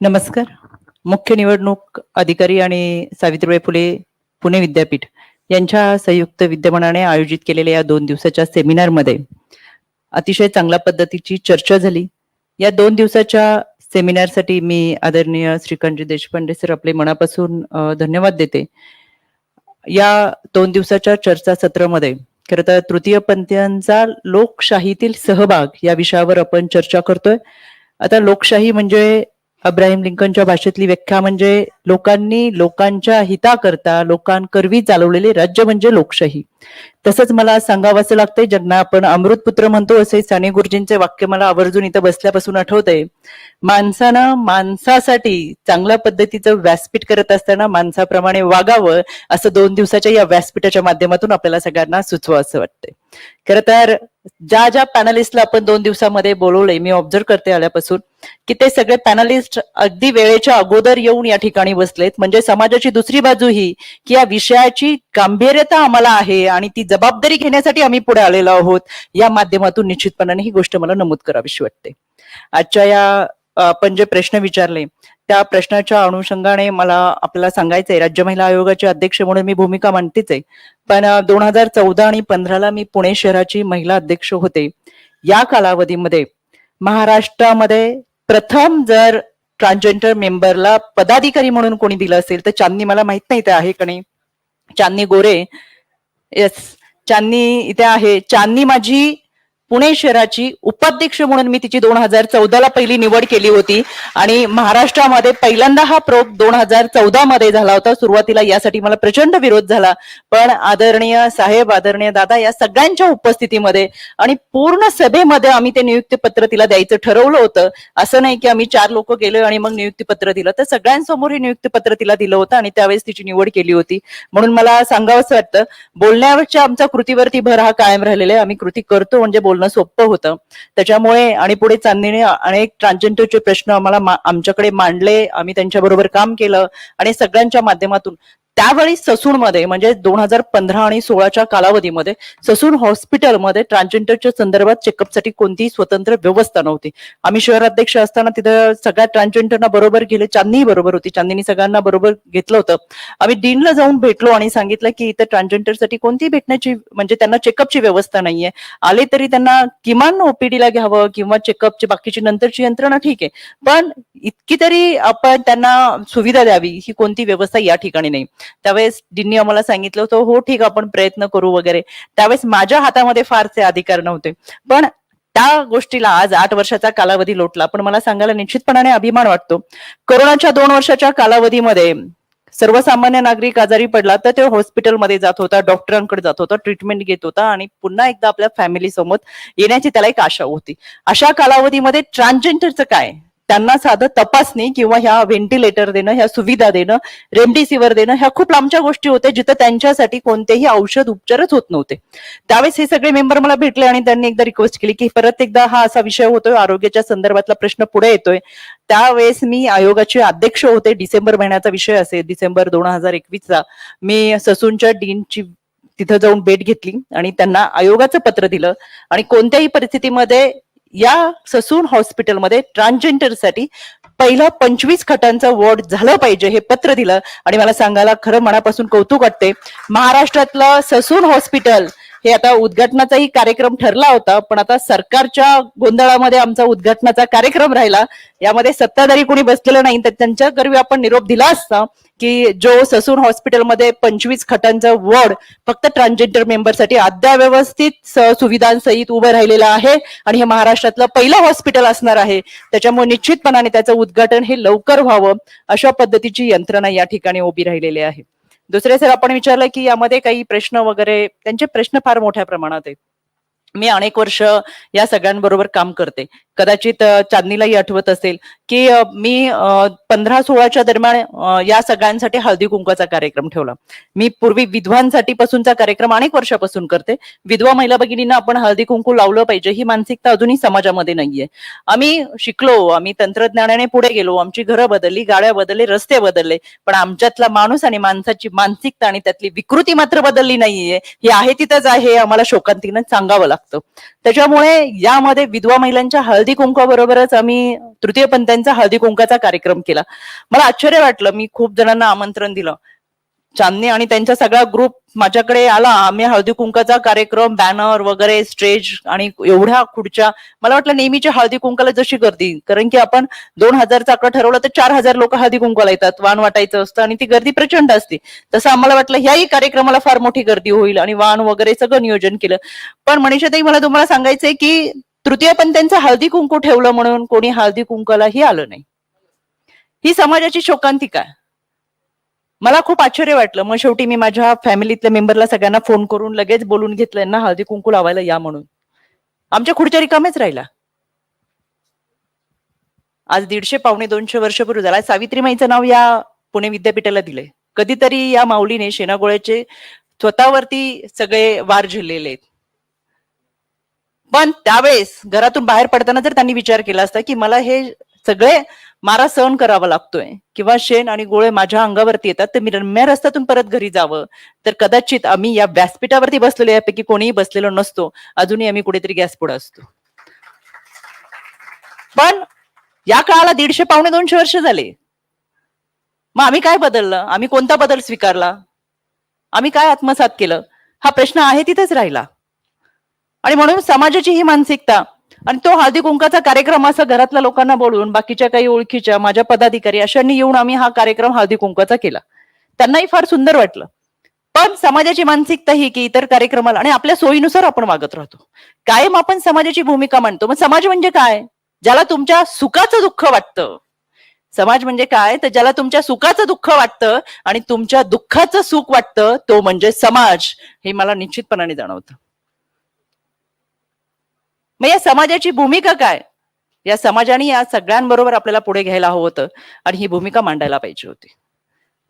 नमस्कार. मुख्य निवडणूक अधिकारी आणि सावित्रीबाई फुले पुणे विद्यापीठ यांच्या संयुक्त विद्यमानाने आयोजित केलेल्या या दोन दिवसाच्या सेमिनारमध्ये अतिशय चांगल्या पद्धतीची चर्चा झाली. या दोन दिवसाच्या सेमिनारसाठी मी आदरणीय श्रीकांतजी देशपांडे सर आपले मनापासून धन्यवाद देते. या दोन दिवसाच्या चर्चा सत्रामध्ये खरं तर तृतीयपंथीयांचा लोकशाहीतील सहभाग या विषयावर आपण चर्चा करतोय. आता लोकशाही म्हणजे अब्राहिम लिंकनच्या भाषेतली व्याख्या म्हणजे लोकांनी लोकांच्या हिताकरता लोकांकरवी चालवलेले राज्य म्हणजे लोकशाही. तसंच मला सांगावं लागतंय ज्यांना आपण अमृतपुत्र म्हणतो असे साने गुरुजींचे वाक्य मला आवर्जून इथं बसल्यापासून आठवतंय. माणसानं माणसासाठी चांगल्या पद्धतीचं व्यासपीठ करत असताना माणसाप्रमाणे वागावं असं दोन दिवसाच्या या व्यासपीठाच्या माध्यमातून आपल्याला सगळ्यांना सुचवा असं वाटतंय. खरं तर ज्या ज्या पॅनलिस्टला आपण दोन दिवसामध्ये बोलवलंय मी ऑब्झर्व करते आल्यापासून की ते सगळे पॅनलिस्ट अगदी वेळेच्या अगोदर येऊन या ठिकाणी बसलेत. म्हणजे समाजाची दुसरी बाजू ही की या विषयाची गांभीर्यता आम्हाला आहे आणि ती जबाबदारी घेण्यासाठी आम्ही पुढे आलेलो आहोत या माध्यमातून निश्चितपणाने ही गोष्ट मला नमूद करावीशी वाटते. आजच्या या आपण जे प्रश्न विचारले त्या प्रश्नाच्या अनुषंगाने मला आपल्याला सांगायचंय राज्य महिला आयोगाचे अध्यक्ष म्हणून मी भूमिका मांडतेच आहे. पण दोन हजार चौदा आणि पंधराला मी पुणे शहराची महिला अध्यक्ष होते. या कालावधीमध्ये महाराष्ट्रामध्ये प्रथम जर ट्रान्सजेंडर मेंबरला पदाधिकारी म्हणून कोणी दिलं असेल तर चांदनी मला माहीत नाही ते आहे का नाही. चांदनी गोरे येस चांदनी इथे आहे. चांदनी माझी पुणे शहराची उपाध्यक्ष म्हणून मी तिची दोन हजार चौदाला पहिली निवड केली होती. आणि महाराष्ट्रामध्ये पहिल्यांदा हा प्रोग दोन हजार चौदा मध्ये झाला होता. सुरुवातीला यासाठी मला प्रचंड विरोध झाला. पण आदरणीय साहेब आदरणीय दादा या सगळ्यांच्या उपस्थितीमध्ये आणि पूर्ण सभेमध्ये आम्ही ते नियुक्तीपत्र तिला द्यायचं ठरवलं होतं. असं नाही की आम्ही चार लोक गेलो आणि मग नियुक्तीपत्र दिलं. तर सगळ्यांसमोर हे नियुक्तीपत्र तिला दिलं होतं आणि त्यावेळेस तिची निवड केली होती. म्हणून मला सांगावंसं वाटतं बोलण्यावरच्या आमच्या कृतीवरती भर हा कायम राहिलेला आहे. आम्ही कृती करतो म्हणजे बोलणं सोपं होतं. त्याच्यामुळे आणि पुढे चांदीने अनेक ट्रान्सजेंडरचे प्रश्न आम्हाला आमच्याकडे मांडले. आम्ही त्यांच्याबरोबर काम केलं आणि सगळ्यांच्या माध्यमातून त्यावेळी ससूनमध्ये म्हणजे दोन हजार पंधरा आणि सोळाच्या कालावधीमध्ये ससून हॉस्पिटलमध्ये ट्रान्सजेंडरच्या संदर्भात चेकअपसाठी कोणतीही स्वतंत्र व्यवस्था नव्हती. आम्ही शहराध्यक्ष असताना तिथं सगळ्या ट्रान्सजेंडरना बरोबर गेले चांदणी बरोबर होती. चांदनी सगळ्यांना बरोबर घेतलं होतं. आम्ही डीनला जाऊन भेटलो आणि सांगितलं की इथं ट्रान्सजेंडरसाठी कोणती भेटण्याची म्हणजे त्यांना चेकअपची व्यवस्था नाहीये. आले तरी त्यांना किमान ओपीडीला घ्यावं किंवा चेकअपची बाकीची नंतरची यंत्रणा ठीक आहे. पण इतकी तरी आपण त्यांना सुविधा द्यावी ही कोणती व्यवस्था या ठिकाणी नाही. त्यावेळेस डीननी आम्हाला सांगितलं होतं हो ठीक आपण प्रयत्न करू वगैरे. त्यावेळेस माझ्या हातामध्ये फारसे अधिकार नव्हते. पण त्या गोष्टीला आज आठ वर्षाचा कालावधी लोटला. पण मला सांगायला निश्चितपणाने अभिमान वाटतो. कोरोनाच्या दोन वर्षाच्या कालावधीमध्ये सर्वसामान्य नागरिक आजारी पडला तर ते हॉस्पिटलमध्ये जात होता डॉक्टरांकडे जात होता ट्रीटमेंट घेत होता आणि पुन्हा एकदा आपल्या फॅमिली समोर येण्याची त्याला एक आशा होती. अशा कालावधीमध्ये ट्रान्सजेंडरचं काय? त्यांना साधं तपासणी किंवा ह्या व्हेंटिलेटर देणं ह्या सुविधा देणं रेमडेसिवीर देणं ह्या खूप लांबच्या गोष्टी होत्या जिथं त्यांच्यासाठी कोणतेही औषध उपचारच होत नव्हते. त्यावेळेस हे सगळे मेंबर मला भेटले आणि त्यांनी एकदा रिक्वेस्ट केली की परत एकदा हा असा विषय होतोय आरोग्याच्या संदर्भातला प्रश्न पुढे येतोय. त्यावेळेस मी आयोगाचे अध्यक्ष होते डिसेंबर महिन्याचा विषय असेल डिसेंबर दोन हजार एकवीसचा. मी ससूनच्या डीनची तिथं जाऊन भेट घेतली आणि त्यांना आयोगाचं पत्र दिलं. आणि कोणत्याही परिस्थितीमध्ये या ससून हॉस्पिटलमध्ये ट्रान्सजेंडरसाठी पहिलं पंचवीस खटांचा वॉर्ड झालं पाहिजे हे पत्र दिलं. आणि मला सांगायला खरं मनापासून कौतुक वाटते महाराष्ट्रातलं ससून हॉस्पिटल हे आता उद्घाटनाचाही कार्यक्रम ठरला होता पण आता सरकारच्या गोंधळामध्ये आमचा उद्घाटनाचा कार्यक्रम राहिला. यामध्ये सत्ताधारी कोणी बसलेलं नाही तर त्यांच्या गर्वी आपण निरोप दिला असता की जो ससून हॉस्पिटलमध्ये पंचवीस खटांचा वॉर्ड फक्त ट्रान्सजेंडर मेंबरसाठी अद्याव्यवस्थित सुविधांसहित उभं राहिलेलं आहे आणि हे महाराष्ट्रातलं पहिलं हॉस्पिटल असणार आहे. त्याच्यामुळे निश्चितपणाने त्याचं उद्घाटन हे लवकर व्हावं अशा पद्धतीची यंत्रणा या ठिकाणी उभी राहिलेली आहे. दुसरे सर आपण विचारलं की यामध्ये काही प्रश्न वगैरे त्यांचे प्रश्न फार मोठ्या प्रमाणात आहेत. मी अनेक वर्ष या सगळ्यांबरोबर काम करते. कदाचित चांदणीलाही आठवत असेल की मी पंधरा सोळाच्या दरम्यान या सगळ्यांसाठी हळदी कुंकाचा कार्यक्रम ठेवला. मी पूर्वी विधवांसाठी पासूनचा कार्यक्रम अनेक वर्षापासून करते. विधवा महिला भगिनींना आपण हळदी कुंकू लावलं पाहिजे ही मानसिकता अजूनही समाजामध्ये नाहीये. आम्ही शिकलो आम्ही तंत्रज्ञानाने पुढे गेलो आमची घरं बदलली गाड्या बदलले रस्ते बदलले पण आमच्यातला माणूस आणि माणसाची मानसिकता आणि त्यातली विकृती मात्र बदलली नाहीये. ही आहे तिथंच आहे हे आम्हाला शोकांतीनं सांगावं लागतं. त्याच्यामुळे यामध्ये विधवा महिलांच्या हळदी हळदी कुंकाबरोबरच आम्ही तृतीय पंथांचा हळदी कुंकाचा कार्यक्रम केला. मला आश्चर्य वाटलं मी खूप जणांना आमंत्रण दिलं. चांदणी आणि त्यांचा सगळा ग्रुप माझ्याकडे आला. आम्ही हळदी कुंकाचा कार्यक्रम बॅनर वगैरे स्टेज आणि एवढ्या खुर्च्या. मला वाटलं नेहमीच्या हळदी कुंकाला जशी गर्दी. कारण की आपण दोन हजारचा आकडा ठरवला तर चार हजार लोक हळदी कुंकाला येतात. वाण वाटायचं असतं आणि ती गर्दी प्रचंड असते. तसं आम्हाला वाटलं ह्याही कार्यक्रमाला फार मोठी गर्दी होईल आणि वाण वगैरे सगळं नियोजन केलं. पण मनीषाताई मला तुम्हाला सांगायचंय की तृतीय पंथांचं हळदी कुंकू ठेवलं म्हणून कोणी हळदी कुंकूलाही आलं नाही. ही समाजाची शोकांतिका मला खूप आश्चर्य वाटलं. मग शेवटी मी माझ्या फॅमिलीतल्या मेंबरला सगळ्यांना फोन करून लगेच बोलून घेतलं ना हळदी कुंकू लावायला या म्हणून. आमच्या खुर्च्या रिकामेच राहिला आज दीडशे पावणे दोनशे वर्षपूर्वी झाला. सावित्रीमाईचं नाव या पुणे विद्यापीठाला दिलंय. कधीतरी या माऊलीने शेणागोळ्याचे स्वतःवरती सगळे वार झेललेले आहेत. पण त्यावेळेस घरातून बाहेर पडताना जर त्यांनी विचार केला असता की मला हे सगळे मारा सहन करावा लागतोय किंवा शेण आणि गोळे माझ्या अंगावरती येतात तर मी रम्य रस्त्यातून परत घरी जावं. तर कदाचित आम्ही या व्यासपीठावरती बसलेलो यापैकी कोणीही बसलेलो नसतो. अजूनही आम्ही कुठेतरी गॅस पुढे असतो. पण या काळाला दीडशे पावणे दोनशे वर्ष झाले. मग आम्ही काय बदललं? आम्ही कोणता बदल स्वीकारला? आम्ही काय आत्मसात केलं? हा प्रश्न आहे तिथेच राहिला. आणि म्हणून समाजाची ही मानसिकता आणि तो हळदी कुंकाचा कार्यक्रम असा घरातल्या लोकांना बोलवून बाकीच्या काही ओळखीच्या माझ्या पदाधिकारी अशांनी येऊन आम्ही हा कार्यक्रम हळदी कुंकाचा केला. त्यांनाही फार सुंदर वाटलं. पण समाजाची मानसिकता ही की इतर कार्यक्रमाला आणि आपल्या सोयीनुसार आपण वागत राहतो. कायम आपण समाजाची भूमिका मांडतो. मग समाज म्हणजे काय? ज्याला तुमच्या सुखाचं दुःख वाटतं. समाज म्हणजे काय? तर ज्याला तुमच्या सुखाचं दुःख वाटतं आणि तुमच्या दुःखाचं सुख वाटतं तो म्हणजे समाज हे मला निश्चितपणाने जाणवतं. मग या समाजाची भूमिका काय? या समाजाने या सगळ्यांबरोबर आपल्याला पुढे घ्यायला हवं होतं आणि ही भूमिका मांडायला पाहिजे होती.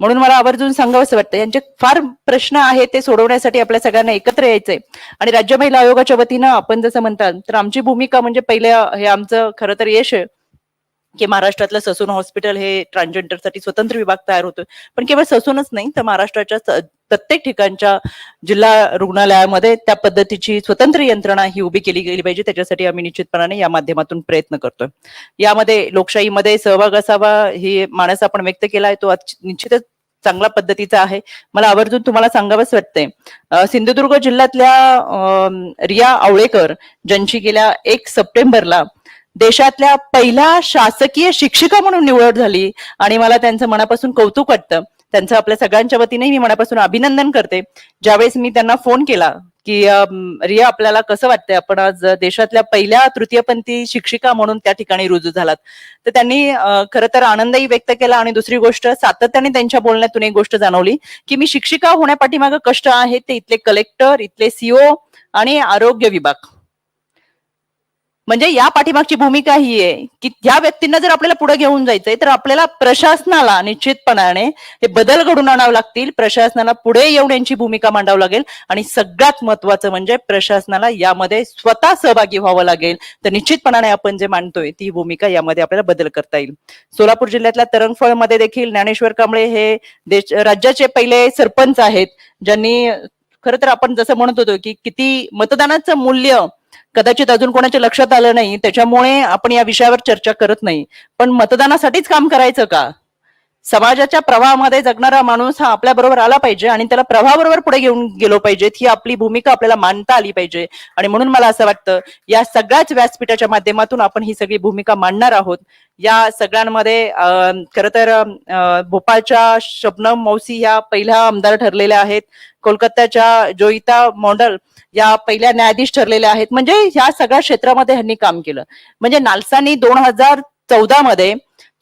म्हणून मला आवर्जून सांगावंसं वाटतं यांचे फार प्रश्न आहेत ते सोडवण्यासाठी आपल्या सगळ्यांना एकत्र यायचंय. आणि राज्य महिला आयोगाच्या वतीनं आपण जसं म्हणतात तर आमची भूमिका म्हणजे पहिल्या हे आमचं खरं तर यश आहे की महाराष्ट्रातलं ससून हॉस्पिटल हे ट्रान्सजेंडरसाठी स्वतंत्र विभाग तयार होतोय. पण केवळ ससूनच नाही तर महाराष्ट्राच्या प्रत्येक ठिकाणच्या जिल्हा रुग्णालयामध्ये त्या पद्धतीची स्वतंत्र यंत्रणा ही उभी केली गेली पाहिजे. त्याच्यासाठी आम्ही निश्चितपणाने या माध्यमातून प्रयत्न करतोय. यामध्ये लोकशाहीमध्ये सहभाग असावा ही माणस आपण व्यक्त केलाय. तो निश्चितच चांगल्या पद्धतीचा आहे. मला आवर्जून तुम्हाला सांगावंच वाटतंय. सिंधुदुर्ग जिल्ह्यातल्या रिया आवळेकर ज्यांची गेल्या एक सप्टेंबरला देशातल्या पहिल्या शासकीय शिक्षिका म्हणून निवड झाली आणि मला त्यांचं मनापासून कौतुक वाटतं. त्यांचं आपल्या सगळ्यांच्या वतीने मी मनापासून अभिनंदन करते. ज्यावेळेस मी त्यांना फोन केला की रिया आपल्याला कसं वाटतंय? आपण आज देशातल्या पहिल्या तृतीयपंथी शिक्षिका म्हणून त्या ठिकाणी रुजू झालात. तर त्यांनी खर खरं तर आनंदही व्यक्त केला आणि दुसरी गोष्ट सातत्याने त्यांच्या बोलण्यातून एक गोष्ट जाणवली की मी शिक्षिका होण्यापाठीमागं कष्ट आहेत ते इथले कलेक्टर इथले सीओ आणि आरोग्य विभाग. म्हणजे या पाठीमागची भूमिका ही आहे की ह्या व्यक्तींना जर आपल्याला पुढे घेऊन जायचंय तर आपल्याला प्रशासनाला निश्चितपणाने हे बदल घडून आणावं लागतील. प्रशासनाला पुढे येऊन यांची भूमिका मांडावं लागेल. आणि सगळ्यात महत्वाचं म्हणजे प्रशासनाला यामध्ये स्वतः सहभागी व्हावं लागेल. तर निश्चितपणाने आपण जे मांडतोय ती भूमिका यामध्ये आपल्याला बदल करता येईल. सोलापूर जिल्ह्यातल्या तरंगफळमध्ये देखील ज्ञानेश्वर कांबळे हे देश राज्याचे पहिले सरपंच आहेत. ज्यांनी खरं तर आपण जसं म्हणत होतो की किती मतदानाचं मूल्य कदाचित अजून कोणाच्या लक्षात आलं नाही त्याच्यामुळे आपण या विषयावर चर्चा करत नाही. पण मतदानासाठीच काम करायचं का? समाजाच्या प्रवाहामध्ये जगणारा माणूस हा आपल्या बरोबर आला पाहिजे आणि त्याला प्रवाहाबरोबर पुढे घेऊन गेलो पाहिजेत ही आपली भूमिका आपल्याला मांडता आली पाहिजे. आणि म्हणून मला असं वाटतं या सगळ्याच व्यासपीठाच्या माध्यमातून आपण ही सगळी भूमिका मांडणार आहोत. या सगळ्यांमध्ये खर तर भोपाळच्या शबनम मौसी ह्या पहिल्या आमदार ठरलेल्या आहेत. कोलकात्याच्या जोईता मॉडल या पहिल्या न्यायाधीश ठरलेल्या आहेत. म्हणजे ह्या सगळ्या क्षेत्रामध्ये ह्यांनी काम केलं. म्हणजे नालसानी दोन हजार चौदा मध्ये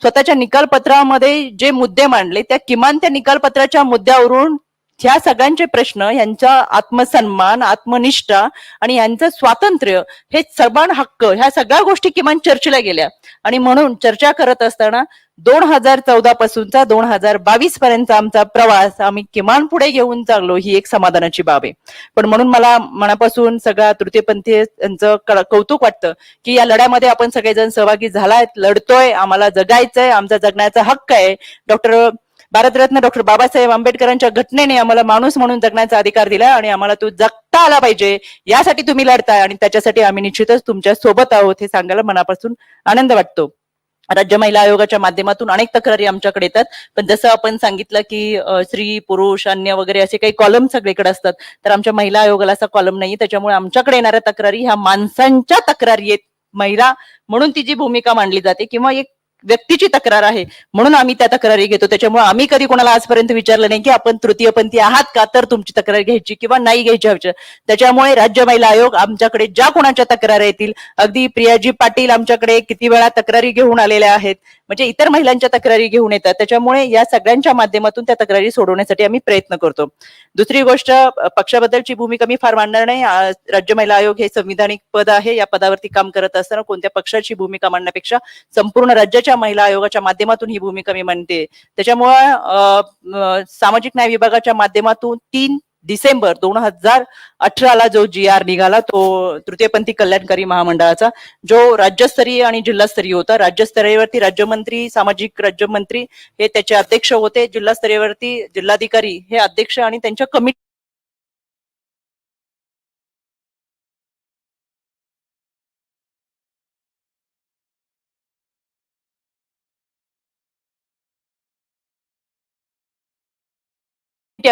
स्वतःच्या निकालपत्रामध्ये जे मुद्दे मांडले त्या किमान त्या निकालपत्राच्या मुद्द्यावरून ह्या सगळ्यांचे प्रश्न यांचा आत्मसन्मान आत्मनिष्ठा आणि यांचं स्वातंत्र्य हे समान हक्क ह्या सगळ्या गोष्टी किमान चर्चेला गेल्या. आणि म्हणून चर्चा करत असताना दोन हजार चौदा पासूनचा दोन हजार बावीस पर्यंत आमचा प्रवास आम्ही किमान पुढे घेऊन चाललो ही एक समाधानाची बाब आहे. पण म्हणून मला मनापासून सगळ्या तृतीयपंथी यांचं कौतुक वाटतं की या लढ्यामध्ये आपण सगळेजण सहभागी झालायत लढतोय आम्हाला जगायचंय आमचा जगण्याचा हक्क आहे. डॉक्टर भारतरत्न डॉक्टर बाबासाहेब आंबेडकरांच्या घटनेने आम्हाला माणूस म्हणून जगण्याचा अधिकार दिला आणि आम्हाला तो जगता आला पाहिजे यासाठी तुम्ही लढताय आणि त्याच्यासाठी आम्ही निश्चितच तुमच्यासोबत आहोत हे सांगायला मनापासून आनंद वाटतो. राज्य महिला आयोगाच्या माध्यमातून अनेक तक्रारी आमच्याकडे येतात पण जसं आपण सांगितलं की स्त्री पुरुष अन्य वगैरे असे काही कॉलम सगळीकडे असतात तर आमच्या महिला आयोगाला असा कॉलम नाही त्याच्यामुळे आमच्याकडे येणाऱ्या तक्रारी ह्या माणसांच्या तक्रारी आहेत. महिला म्हणून ती जी भूमिका मांडली जाते किंवा एक व्यक्तीची तक्रार आहे. म्हणून आम्ही त्या तक्रारी घेतो. त्याच्यामुळे आम्ही कधी कोणाला आजपर्यंत विचारलं नाही की आपण तृतीयपंथी आहात का? तर तुमची तक्रार घ्यायची किंवा नाही घ्यायची हवी. त्याच्यामुळे राज्य महिला आयोग आमच्याकडे ज्या कोणाच्या तक्रार येतील अगदी प्रियाजी पाटील आमच्याकडे किती वेळा तक्रारी घेऊन आलेल्या आहेत. म्हणजे इतर महिलांच्या तक्रारी घेऊन येतात. त्याच्यामुळे या सगळ्यांच्या माध्यमातून त्या तक्रारी सोडवण्यासाठी आम्ही प्रयत्न करतो. दुसरी गोष्ट पक्षाबद्दलची भूमिका मी फार मांडणार नाही. राज्य महिला आयोग हे संविधानिक पद आहे. या पदावरती काम करत असताना कोणत्या पक्षाची भूमिका मांडण्यापेक्षा संपूर्ण राज्याच्या महिला आयोगाच्या माध्यमातून ही भूमिका मी मांडते. त्याच्यामुळे सामाजिक न्याय विभागाच्या माध्यमातून तीन डिसेंबर दोन हजार अठराला जो जी आर निघाला तो तृतीयपंथी कल्याणकारी महामंडळाचा जो राज्यस्तरीय आणि जिल्हास्तरीय होता. राज्यस्तरीयवरती राज्यमंत्री सामाजिक राज्यमंत्री हे त्याचे अध्यक्ष होते. जिल्हास्तरीयवरती जिल्हाधिकारी हे अध्यक्ष आणि त्यांच्या कमिटी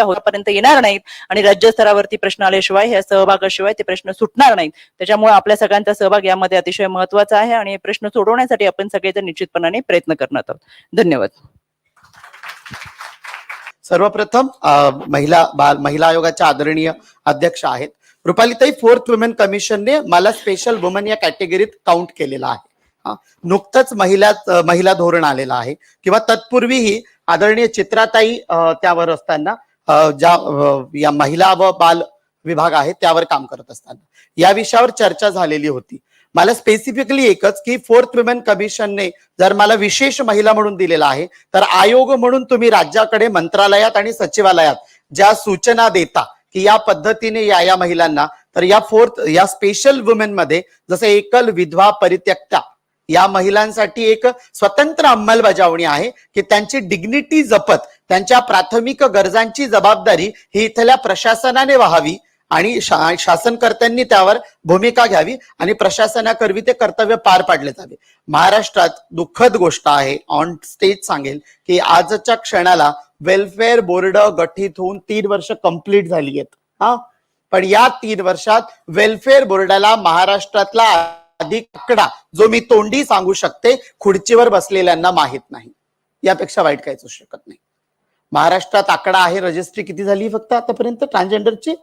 पर्यंत येणार नाहीत आणि राज्य स्तरावरती प्रश्न आल्याशिवाय ह्या सहभागाशिवाय ते प्रश्न सुटणार नाहीत. त्याच्यामुळे आपल्या सगळ्यांचा सहभाग यामध्ये अतिशय महत्त्वाचा आहे आणि हे प्रश्न सोडवण्यासाठी आपण सगळेजण निश्चितपणाने प्रयत्न करणार आहोत. धन्यवाद. सर्वप्रथम महिला बाल महिला आयोगाच्या आदरणीय अध्यक्ष आहेत. रुपालीताई फोर्थ वुमेन कमिशनने मला स्पेशल वुमन या कॅटेगरीत काउंट केलेला आहे. नुकतंच महिला महिला धोरण आलेलं आहे. किंवा तत्पूर्वीही आदरणीय चित्राताई त्यावर असताना ज्या या महिला व बाल विभाग आहे त्यावर काम करत असताना या विषयावर चर्चा झालेली होती. मला स्पेसिफिकली एकच की फोर्थ वुमेन कमिशनने जर मला विशेष महिला म्हणून दिलेला आहे तर आयोग म्हणून तुम्ही राज्याकडे मंत्रालयात आणि सचिवालयात ज्या सूचना देता की या पद्धतीने या या महिलांना तर या फोर्थ या स्पेशल वुमेन मध्ये जसं एकल विधवा परित्यक्ता या महिलांसाठी एक स्वतंत्र अंमलबजावणी आहे की त्यांची डिग्निटी जपत त्यांच्या प्राथमिक गरजांची जबाबदारी ही इथल्या प्रशासनाने व्हावी आणि शा- शासनकर्त्यांनी त्यावर भूमिका घ्यावी आणि प्रशासनाकरवी ते कर्तव्य पार पाडले जावे. महाराष्ट्रात दुःखद गोष्ट आहे ऑन स्टेज सांगेल की आजच्या क्षणाला वेलफेअर बोर्ड गठीत होऊन तीन वर्ष कंप्लीट झाली आहेत. हा? पण या तीन वर्षात वेलफेअर बोर्डाला महाराष्ट्रातला अधिक आकडा जो मी तोंडी सांगू शकते खुर्चीवर बसलेल्यांना माहीत नाही. यापेक्षा वाईट काहीच होऊ शकत नाही. महाराष्ट्रात आकडा आहे रजिस्ट्री किती झाली फक्त आतापर्यंत? ट्रान्सजेंडरची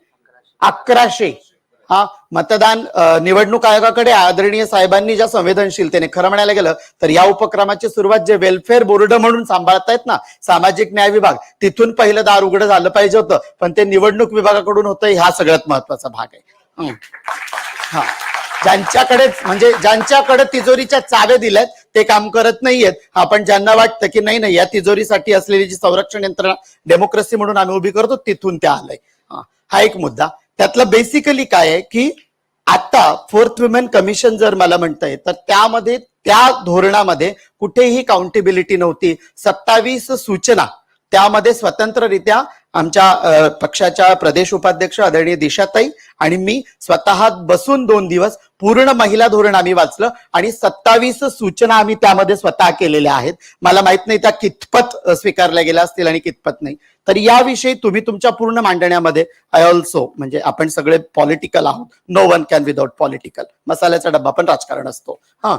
अकराशे. हा मतदान निवडणूक आयोगाकडे आदरणीय साहेबांनी ज्या संवेदनशीलतेने खरं म्हणायला गेलं तर या उपक्रमाची सुरुवात जे वेलफेअर बोर्ड म्हणून सांभाळतायत ना सामाजिक न्याय विभाग तिथून पहिलं दार उघडं झालं पाहिजे होतं. पण ते निवडणूक विभागाकडून होतं हा सगळ्यात महत्त्वाचा भाग आहे. हा. ज्यांच्याकडे म्हणजे ज्यांच्याकडे तिजोरीच्या चावे दिल्यात ते काम करत नाहीयेत. आपण ज्यांना वाटतं की नाही नाही या तिजोरीसाठी असलेली जी संरक्षण यंत्रणा डेमोक्रेसी म्हणून आम्ही उभी करतो तिथून त्या आलंय. हा. हा एक मुद्दा. त्यातलं बेसिकली काय आहे की आता फोर्थ वुमेन कमिशन जर मला म्हणताय तर त्यामध्ये त्या धोरणामध्ये कुठेही काउंटेबिलिटी नव्हती. सत्तावीस सूचना त्यामध्ये स्वतंत्ररित्या आमच्या पक्षाच्या प्रदेश उपाध्यक्ष आदरणीय दिशाताई आणि मी स्वतः बसून दोन दिवस पूर्ण महिला धोरण आम्ही वाचलं आणि सत्तावीस सूचना आम्ही त्यामध्ये स्वतः केलेल्या आहेत. मला माहीत नाही त्या कितपत स्वीकारल्या गेल्या असतील आणि कितपत नाही. तर याविषयी तुम्ही तुमच्या पूर्ण मांडण्यामध्ये आय ऑल्सो म्हणजे आपण सगळे पॉलिटिकल आहोत. No one can without political मसाल्याचा डब्बा पण राजकारण असतो. हा.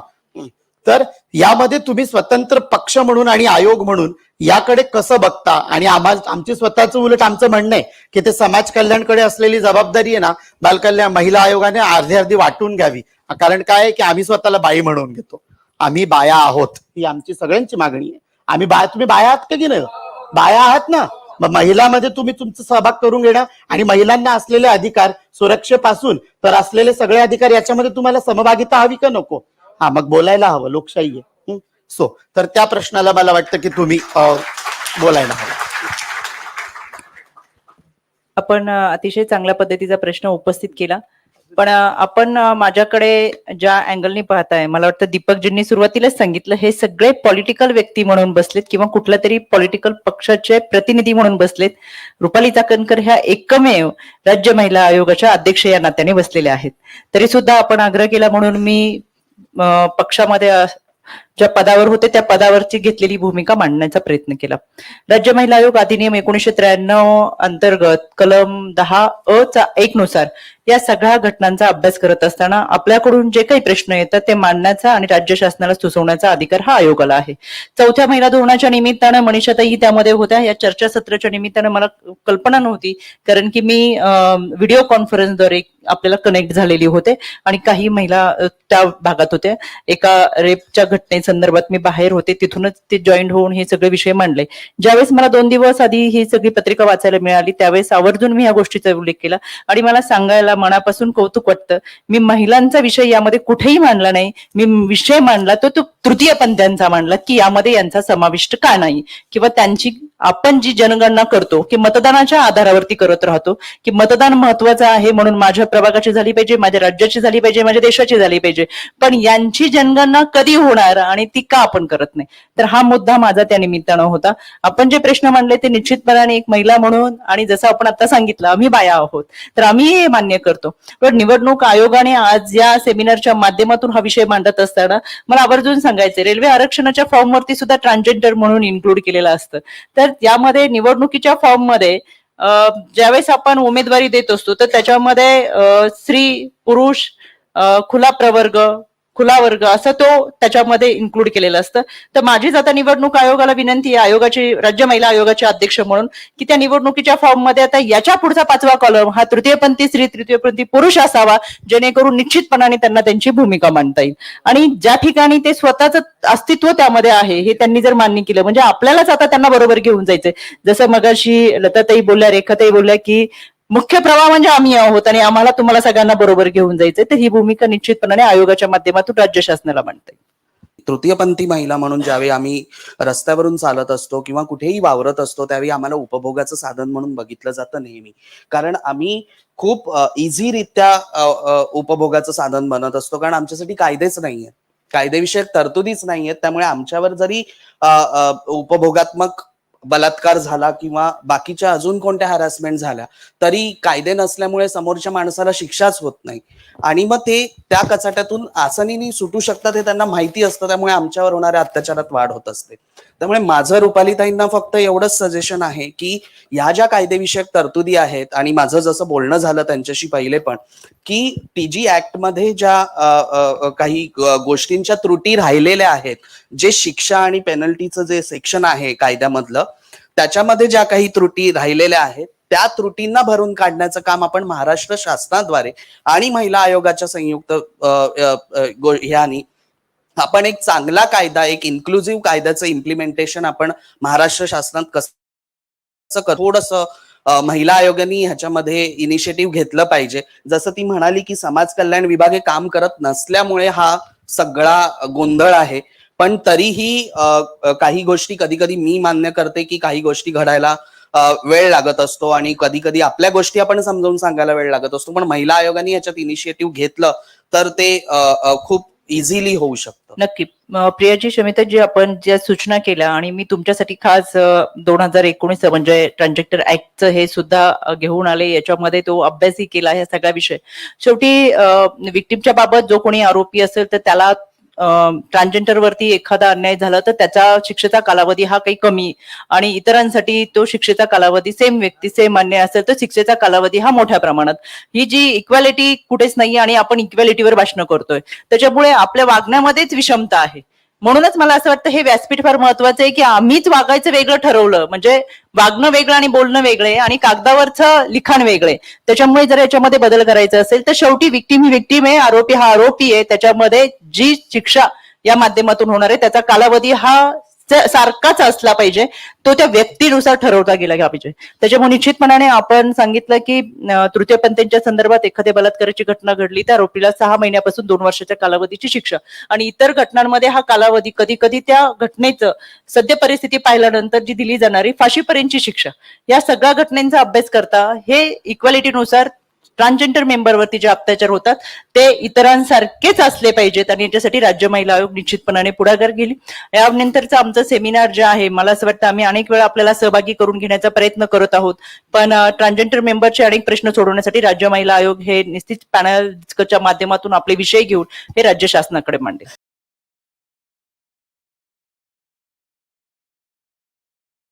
तर यामध्ये तुम्ही स्वतंत्र पक्ष म्हणून आणि आयोग म्हणून याकडे कसं बघता? आणि आम्हाला आमची स्वतःचं उलट आमचं म्हणणं आहे की ते समाज कल्याणकडे असलेली जबाबदारी आहे ना बालकल्याण महिला आयोगाने अर्धी अर्धी वाटून घ्यावी. कारण काय आहे की आम्ही स्वतःला बाई म्हणून घेतो. आम्ही बाया आहोत. ही आमची सगळ्यांची मागणी आहे. आम्ही बाया तुम्ही बाया आहात का की नाही? बाया आहात ना. मग महिलामध्ये तुम्ही तुमचा सहभाग करून घेणं आणि महिलांना असलेले अधिकार सुरक्षेपासून तर असलेले सगळे अधिकार याच्यामध्ये तुम्हाला समभागिता हवी का नको? हा मग बोलायला हवं लोकशाही आहे. सो तर त्या प्रश्नाला मला वाटतं की तुम्ही बोलायला हवं. आपण अतिशय चांगल्या पद्धतीचा प्रश्न उपस्थित केला. पण आपण माझ्याकडे ज्या अँगलनी पाहताय मला वाटतं दीपकजींनी सुरुवातीलाच सांगितलं हे सगळे पॉलिटिकल व्यक्ती म्हणून बसलेत किंवा कुठल्या तरी पॉलिटिकल पक्षाचे प्रतिनिधी म्हणून बसलेत. रुपाली चाकणकर ह्या एकमेव राज्य महिला आयोगाच्या अध्यक्ष या नात्याने बसलेल्या आहेत. तरी सुद्धा आपण आग्रह केला म्हणून मी पक्षामध्ये ज्या पदावर होते त्या पदावरची घेतलेली भूमिका मांडण्याचा प्रयत्न केला. राज्य महिला आयोग अधिनियम एकोणीशे त्र्याण्णव अंतर्गत कलम दहा अ चा एक नुसार या सगळ्या घटनांचा अभ्यास करत असताना आपल्याकडून जे काही प्रश्न येतात ते मांडण्याचा आणि राज्य शासनाला सुचवण्याचा अधिकार हा आयोगाला आहे. चौथ्या महिला धोरणाच्या निमित्तानं मनीषाताही त्यामध्ये होत्या. या चर्चासत्राच्या निमित्तानं मला कल्पना नव्हती कारण की मी व्हिडिओ कॉन्फरन्सद्वारे आपल्याला कनेक्ट झालेली होते आणि काही महिला त्या भागात होत्या. एका रेपच्या घटने संदर्भात मी बाहेर होते तिथूनच ते जॉईंट होऊन हे सगळे विषय मांडले. ज्यावेळेस मला दोन दिवस आधी ही सगळी पत्रिका वाचायला मिळाली त्यावेळेस आवर्जून मी या गोष्टीचा उल्लेख केला. आणि मला सांगायला मनापासून कौतुक वाटतं मी महिलांचा विषय यामध्ये कुठेही मांडला नाही. मी विषय मांडला तो तो तृतीय पंथ्यांचा मांडला की यामध्ये यांचा समाविष्ट का नाही? किंवा त्यांची आपण जी जनगणना करतो की मतदानाच्या आधारावरती करत राहतो की मतदान महत्वाचं आहे म्हणून माझ्या प्रभागाची झाली पाहिजे माझ्या राज्याची झाली पाहिजे माझ्या देशाची झाली पाहिजे. पण यांची जनगणना कधी होणार आणि ती का आपण करत नाही? तर हा मुद्दा माझा त्या निमित्तानं होता. आपण जे प्रश्न मांडले ते निश्चितपणाने एक महिला म्हणून आणि जसं आपण आता सांगितलं आम्ही बाया आहोत. तर आम्ही हे मान्य करतो. पण निवडणूक आयोगाने आज या सेमिनारच्या माध्यमातून हा विषय मांडत असताना मला आवर्जून सांगायचे रेल्वे आरक्षणाच्या फॉर्मवरती सुद्धा ट्रान्सजेंडर म्हणून इन्क्लूड केलेलं असतं. तर यामध्ये निवडणुकीच्या फॉर्ममध्ये ज्यावेळेस आपण उमेदवारी देत असतो तर त्याच्यामध्ये स्त्री पुरुष खुला प्रवर्ग खुला वर्ग असं तो त्याच्यामध्ये इन्क्लूड केलेलं असतं. तर माझीच आता निवडणूक आयोगाला विनंती आहे आयोगाची राज्य महिला आयोगाचे अध्यक्ष म्हणून की त्या निवडणुकीच्या फॉर्ममध्ये आता याच्या पुढचा पाचवा कॉलम हा तृतीयपंथी स्त्री तृतीयपंथी पुरुष असावा जेणेकरून निश्चितपणाने त्यांना त्यांची भूमिका मांडता येईल. आणि ज्या ठिकाणी ते स्वतःच अस्तित्व त्यामध्ये आहे हे त्यांनी जर मान्य केलं म्हणजे आपल्यालाच आता त्यांना बरोबर घेऊन जायचंय. जसं मगाशी लताताई बोलल्या रेखाताई बोलल्या की मुख्य प्रवाह म्हणजे आम्ही आहोत आणि आम्हाला तुम्हाला सगळ्यांना बरोबर घेऊन जायचंय. तर ही भूमिका निश्चितपणाने आयोगाच्या माध्यमातून राज्य शासनाला मांडते. येईल तृतीयपंथी महिला म्हणून ज्यावेळी आम्ही रस्त्यावरून चालत असतो किंवा कुठेही वावरत असतो त्यावेळी आम्हाला उपभोगाचं साधन म्हणून बघितलं जातं नेहमी. कारण आम्ही खूप इझीरित्या उपभोगाचं साधन बनत असतो. कारण आमच्यासाठी कायदेच नाहीये. कायदेविषयक तरतुदीच नाहीयेत. त्यामुळे आमच्यावर जरी उपभोगात्मक बलात्कार झाला किंवा बाकीच्या अजून कोणत्या हॅरासमेंट झाल्या तरी कायदे नसल्यामुळे समोरच्या माणसाला शिक्षाच होत नाही. आणि मग ते त्या कचाट्यातून आसनीनी सुटू शकतात हे त्यांना माहिती असतं त्यामुळे आमच्यावर होणाऱ्या अत्याचारात वाढ होत असते. त्यामुळे माझं रुपालीताईंना फक्त एवढंच सजेशन आहे की ह्या ज्या कायदेविषयक तरतुदी आहेत आणि माझं जसं बोलणं झालं त्यांच्याशी पहिले पण की टीजी ऍक्टमध्ये ज्या काही गोष्टींच्या त्रुटी राहिलेल्या आहेत जे शिक्षा आणि पेनल्टीचं जे सेक्शन आहे कायद्यामधलं त्याच्यामध्ये ज्या काही त्रुटी राहिलेल्या आहेत त्या त्रुटींना भरून काढण्याचं काम आपण महाराष्ट्र शासनाद्वारे आणि महिला आयोगाच्या संयुक्त ह्यानी आपण एक चांगला कायदा एक इन्क्लुझिव्ह कायद्याचं इम्प्लिमेंटेशन आपण महाराष्ट्र शासनात कसं थोडस महिला आयोगाने ह्याच्यामध्ये इनिशिएटिव्ह घेतलं पाहिजे. जसं ती म्हणाली की समाज कल्याण विभाग हे काम करत नसल्यामुळे हा सगळा गोंधळ आहे. पण तरीही काही गोष्टी कधी कधी मी मान्य करते की काही गोष्टी घडायला वेळ लागत असतो आणि कधी कधी आपल्या गोष्टी आपण समजावून सांगायला वेळ लागत असतो. पण महिला आयोगाने याच्यात इनिशिएटिव्ह घेतलं तर ते खूप इझिली होऊ शकतं. नक्की. प्रियाजी शमिता जी आपण ज्या सूचना केल्या आणि मी तुमच्यासाठी खास दोन हजार एकोणीस म्हणजे ट्रान्झॅक्टर ऍक्टचं हे सुद्धा घेऊन आले. याच्यामध्ये तो अभ्यासही केला ह्या सगळ्या विषय. शेवटी विक्टिमच्या बाबत जो कोणी आरोपी असेल तर त्याला ट्रान्सजेंडर वरती एखादा अन्याय झाला तर त्याचा शिक्षेचा कालावधी हा काही कमी. आणि इतरांसाठी तो शिक्षेचा कालावधी सेम व्यक्ती सेम अन्याय असेल तर शिक्षेचा कालावधी हा मोठ्या प्रमाणात. ही जी इक्वॅलिटी कुठेच नाही आणि आपण इक्वॅलिटीवर भाषण करतोय. त्याच्यामुळे आपल्या वागण्यामध्येच विषमता आहे. म्हणूनच मला असं वाटतं हे व्यासपीठ फार महत्वाचं आहे की आम्हीच वागायचं वेगळं ठरवलं. म्हणजे वागणं वेगळं आणि बोलणं वेगळे आणि कागदावरचं लिखाण वेगळे. त्याच्यामुळे जर याच्यामध्ये बदल करायचा असेल तर शेवटी विक्टीम ही विक्टीम आहे आरोपी हा आरोपी आहे. त्याच्यामध्ये जी शिक्षा या माध्यमातून होणार आहे त्याचा कालावधी हा सारखाच असला पाहिजे. तो त्या व्यक्तीनुसार ठरवता गेला पाहिजे. त्याच्यामुळे निश्चितपणाने आपण सांगितलं की तृतीयपंथींच्या संदर्भात एखाद्या बलात्काराची घटना घडली त्या आरोपीला सहा महिन्यापासून दोन वर्षाच्या कालावधीची शिक्षा. आणि इतर घटनांमध्ये हा कालावधी कधी कधी त्या घटनेचं सद्य परिस्थिती पाहिल्यानंतर जी दिली जाणारी फाशीपर्यंतची शिक्षा. या सगळ्या घटनांचा अभ्यास करता हे इक्वालिटीनुसार ट्रान्सजेंडर मेंबरवरती जे अत्याचार होतात ते इतरांसारखेच असले पाहिजेत आणि याच्यासाठी राज्य महिला आयोग निश्चितपणाने पुढाकार गेली यानंतरचा आमचं सेमिनार जे आहे मला असं वाटतं आम्ही अनेक वेळा आपल्याला सहभागी करून घेण्याचा प्रयत्न करत आहोत. पण ट्रान्सजेंडर मेंबरचे अनेक प्रश्न सोडवण्यासाठी राज्य महिला आयोग हे निश्चित पॅनलच्या माध्यमातून आपले विषय घेऊन हे राज्य शासनाकडे मांडेल.